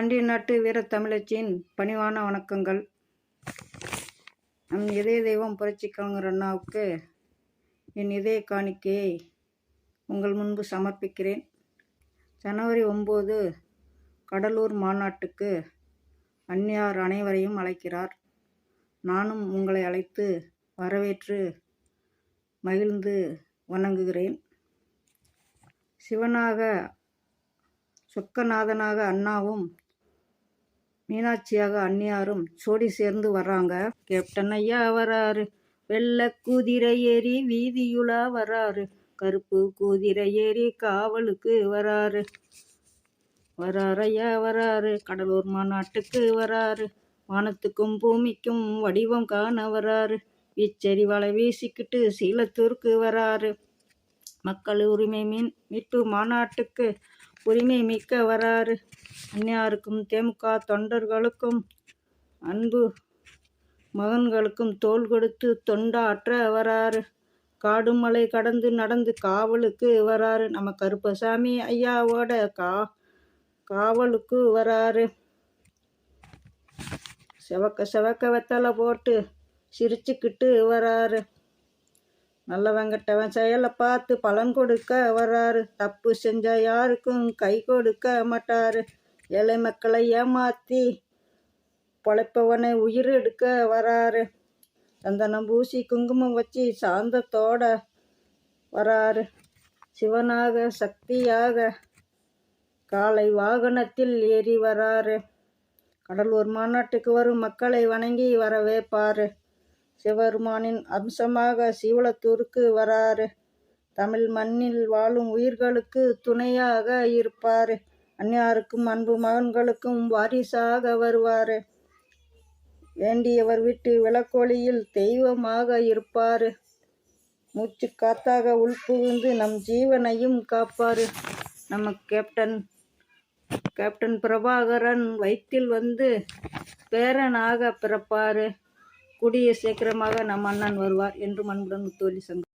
பாண்டிய நாட்டு வீரத் தமிழச்சியின் பணிவான வணக்கங்கள். நம் இதய தெய்வம் புரட்சி கலைஞர் அண்ணாவுக்கு என் இதய காணிக்கையை உங்கள் முன்பு சமர்ப்பிக்கிறேன். ஜனவரி ஒம்பது கடலூர் மாநாட்டுக்கு அந்நியார் அனைவரையும் அழைக்கிறார். நானும் உங்களை அழைத்து வரவேற்று மகிழ்ந்து வணங்குகிறேன். சிவனாக சொக்கநாதனாக அண்ணாவும் மீனாட்சியாக அன்னியாரும் சோடி சேர்ந்து வர்றாங்க. கேப்டன் ஐயா வராரு. வெள்ளை குதிரை ஏறி வீதியுலா வராரு. கருப்பு குதிரை ஏறி காவலுக்கு வராரு. வராரையா வராரு. கடலூர் மாநாட்டுக்கு வராரு. வானத்துக்கும் பூமிக்கும் வடிவம் காண வராரு. வீச்செறி வலை வீசிக்கிட்டு சீலத்தூருக்கு வராரு. மக்கள் உரிமை மீன் மீட்பு மாநாட்டுக்கு உரிமை மிக்க வராரு. அந்நியாருக்கும் திமுக தொண்டர்களுக்கும் அன்பு மகன்களுக்கும் தோள் கொடுத்து தொண்டாற்ற வராரு காடு மலை கடந்து நடந்து காவலுக்கு வராரு நம்ம கருப்பசாமி ஐயாவோட கா காவலுக்கு வராரு செவக்க செவக்க வெத்தலை போட்டு சிரிச்சுக்கிட்டு வராரு நல்லவன் கெட்டவன் செயலை பார்த்து பலன் கொடுக்க வராரு தப்பு செஞ்ச யாருக்கும் கை கொடுக்க மாட்டாரு. ஏழை மக்களை ஏமாத்தி பொழைப்பவனை உயிர் எடுக்க வராரு. சந்தனம் பூசி குங்குமம் வச்சு சாந்தத்தோட வராரு. சிவனாக சக்தியாக காலை வாகனத்தில் ஏறி வராரு. கடலூர் மாநாட்டுக்கு வரும் மக்களை வணங்கி வரவேற்பாரு. சிவருமானின் அம்சமாக சீவளத்தூருக்கு வராரு. தமிழ் மண்ணில் வாழும் உயிர்களுக்கு துணையாக இருப்பார். அந்நியாருக்கும் அன்பு மகன்களுக்கும் வாரிசாக வருவார். வேண்டியவர் வீட்டு விளக்கொலியில் தெய்வமாக இருப்பார். மூச்சு காத்தாக உள்புகுந்து நம் ஜீவனையும் காப்பார். நம்ம கேப்டன் கேப்டன் பிரபாகரன் வயிற்றில் வந்து பேரனாக பிறப்பார். கூடிய சீக்கிரமாக நம் அண்ணன் வருவார் என்று மண்புடன் முத்தோலி சங்கம்